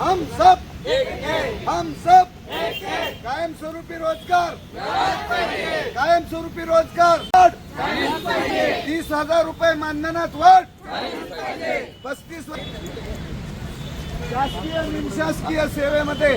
हम सब हम सब कायमस्वरूपी रोजगार कायमस्वरूपी रोजगार तीस हजार रुपये मानधनात वाढ. पस्तीस शासकीय निमशासकीय सेवेमध्ये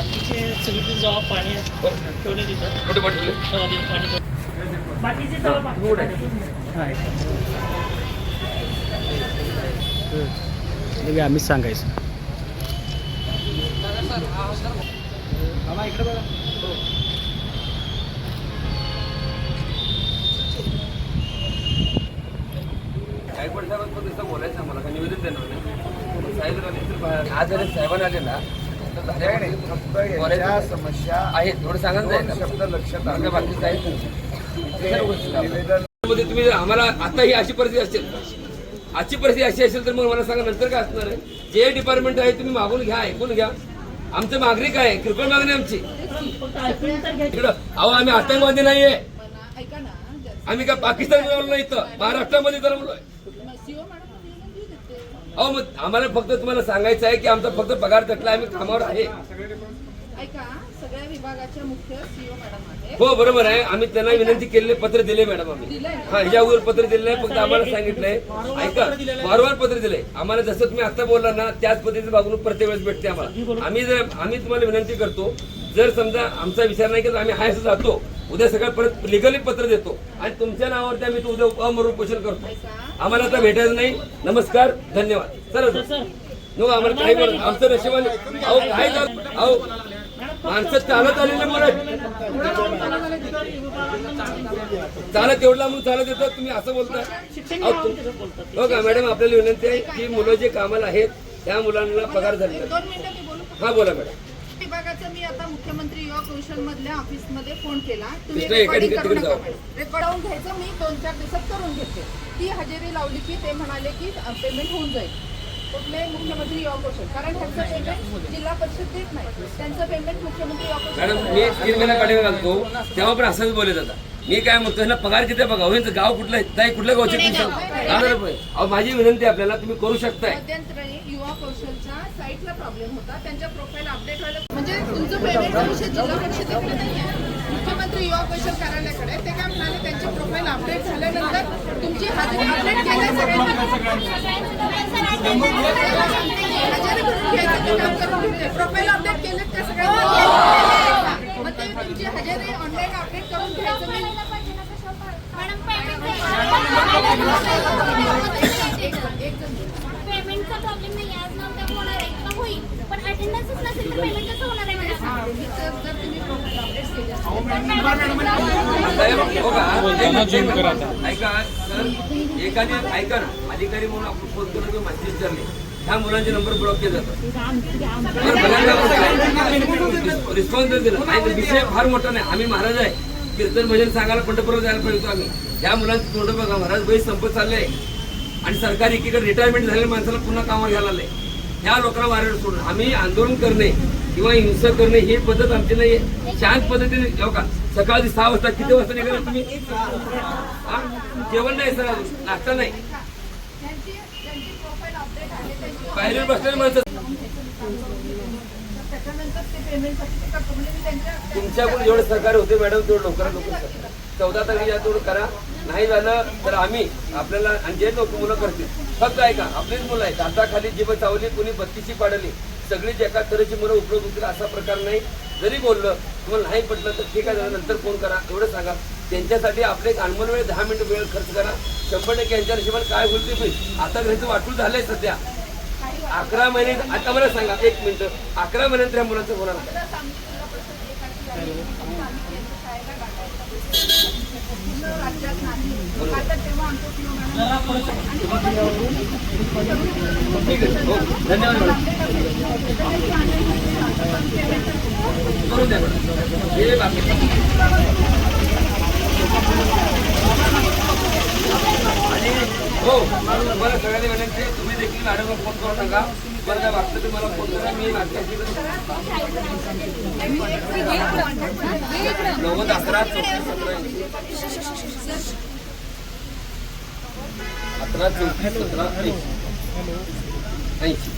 बाकीचे सगळे जेव्हा पाणी ठेवले तिथं पाणी बाकीचे जेव्हा आम्हीच सांगायचं. गायकवाड साहेबांचं पण तसं बोलायचं आम्हाला का निवेदन देणार नाही? साहेब आले तर आज जरी साहेबांना आले ना समस्या आहेत थोडं सांगा ना. शब्द लक्षात आले बाकीचं आहेत तुम्ही आम्हाला आता ही अशी परिस्थिती असेल आजची परिस्थिती अशी असेल तर मग मला सांगा नंतर काय असणार आहे? जे डिपार्टमेंट आहे तुम्ही मागून घ्या ऐकून घ्या. आमचं मागणी काय आहे किरकोळ मागणी आमची. अहो आम्ही आतंकवादी नाहीये. आम्ही काय पाकिस्तान नाही इथं? महाराष्ट्रामध्ये जन्मलोय सीओ मॅडम देऊ देते अहो मग आम्हाला फक्त तुम्हाला सांगायचं आहे की आमचा फक्त पगार थकला आम्ही कामावर आहे. ऐका सगळ्या विभागाच्या मुख्य सीओ मॅडम आहेत. हो बरोबर आहे. आम्ही त्यांना विनंती केलेले पत्र दिले मॅडम आम्ही? हा ह्याच्या अगोदर पत्र दिले फक्त आम्हाला सांगितलंय. ऐका वारंवार पत्र दिले आम्हाला जसं तुम्ही आता बोलला ना त्याच पद्धतीची वागणूक प्रत्येक वेळेस भेटते आम्हाला. आम्ही जर आम्ही तुम्हाला विनंती करतो जर समजा आमचा विचार नाही की आम्ही हाय असं जातो. उद्या सकाळ परत लिगली पत्र देतो. आणि तुमच्या नावावरती आम्ही तो उद्या अमरून पोषण करतो. आम्हाला आता भेटायचं नाही. नमस्कार धन्यवाद. चला सर नो आम्हाला काही आमचं नशिबाने अहो काय अहो माणसं चालत आलेले मुलं चालत एवढला म्हणून चालत येतात तुम्ही असं बोलता हो का मॅडम आपल्याला विनंती आहे की मुलं जे कामाला आहेत त्या मुलांना पगार झाले हा बोला मॅडम. विभागाचा मी आता मुख्यमंत्री युवा कौशल मधल्या ऑफिसमध्ये फोन केला. तुम्ही एका रेकॉर्डिंग ठिकाणी करू तिकडे नका जाऊ. मॅडम. रेकॉर्ड घ्यायचं मी दोन चार दिवसात करून घेते. ती हजेरी लावली की ते म्हणाले की पेमेंट होऊन जाईल. कुठले मुख्यमंत्री युवा कौशल कारण त्यांचं पेमेंट जिल्हा परिषद देत नाही. त्यांचं पेमेंट मुख्यमंत्री युवा कौशल मॅडम मी तीन महिना घालतो. तेव्हा पण असंच बोलत मी काय म्हणतो ह्यांना पगार किती बघा यांचं गाव कुठलं आहे? ताई कुठल्या गावचे तुम्ही सांगा. दहा हजार रुपये अहो माझी विनंती आहे आपल्याला तुम्ही करू शकताय. मध्यंतरी युवा कौशलच्या साईटला प्रॉब्लेम होता. त्यांच्या प्रोफाईल अपडेट व्हायला म्हणजे तुमचं पेमेंटचा विषय जिल्हा परिषदेकडे नाही आहे मुख्यमंत्री युवा कौशल कार्यालयाकडे. ते काय म्हणाले त्यांचे प्रोफाईल अपडेट झाल्यानंतर तुमची हजेरी अपडेट केल्या हजेरी भरून घ्यायचं ते काम करून घेते प्रोफाईल अपडेट केले त्या सगळ्यांना? तुमची हजेरी ऑनलाईन अपडेट करून घ्यायचं मी एक जण एक जण पेमेंटचा प्रॉब्लेम नाही आज नंतर होणार आहे किंवा होईल पण अटेंडन्सच नसेल तर पेमेंट कसं होणार आहे मॅडम जर जर तुम्ही प्रोफाईल अपडेट केली असेल साहेब, हो का? ऐका सर एखादी ऐका ना अधिकारी म्हणून आपण फोन करून किंवा माहिती विचारली ह्या मुलांचे नंबर ब्लॉक केले जातात. रिस्पॉन्स दिला विषय फार मोठा नाही. आम्ही महाराज आहे. कीर्तन भजन सांगायला पंढरपूर जायला पाहिजे आम्ही. ह्या मुलांचं तोंड बघा. महाराज वय संपत चाललंय. आणि सरकारी एकीकडे रिटायरमेंट झालेल्या माणसाला पुन्हा कामावर घ्यायला आलंय ह्या लोकांना वाऱ्यावर सोडून. आम्ही आंदोलन करणे किंवा हिंसा करणे ही पद्धत आमची नाही शांत पद्धतीने का सकाळी सहा वाजता किती वाजता निघाला तुम्ही? जेवण नाही सर नाश्ता नाही त्यांची त्यांची प्रोफाईल अपडेट आहे त्यांची बाहेर बसलेली माणसं त्याच्यानंतर ते पेमेंटसाठी ते करतो बाहेरून मी त्यांच्या तुमच्याकडून जेवढे सहकार्य होते मॅडम तेवढं लवकरात लवकर चौदा तारखेला या तेवढं करा. नाही झालं तर आम्ही आपल्याला आणि जे लोक मुलं करतील फक्त ऐका आपलीच मुलं आहेत. हाताखाली जीव चावली कुणी बत्तीशी पाडली सगळीच एका तऱ्हेची मुलं उपलब्ध होतील असा प्रकार नाही. जरी बोललं तुम्हाला नाही पटलं तर ठीक आहे नंतर फोन करा. एवढं सांगा. त्यांच्यासाठी आपले एक अनमोल वेळ दहा मिनिटं वेळ खर्च करा. शंभर टक्के यांच्या हिशोबाने काय होईल ते होईल. आता घरचं वाटून झालंय सध्या. अकरा महिने आता मला सांगा एक मिनिट. अकरा महिन्यानंतर ह्या मुलांचं होणार काय? पूर्ण राज्यात नाही. आता तेव्हा आमचं PO मॅडम ठीक आहे. हो धन्यवाद करून द्या मॅडम. हे बाकी. आणि हो तुम्हाला सगळ्यांनी विनंती तुम्ही मॅडमला फोन करू नका बरं काय वाटतं ते मला फोन करा. मी मागच्या नव्वद अकरा चौतीस सतरा अकरा चौतीस सतरा ऐंशी ऐंशी.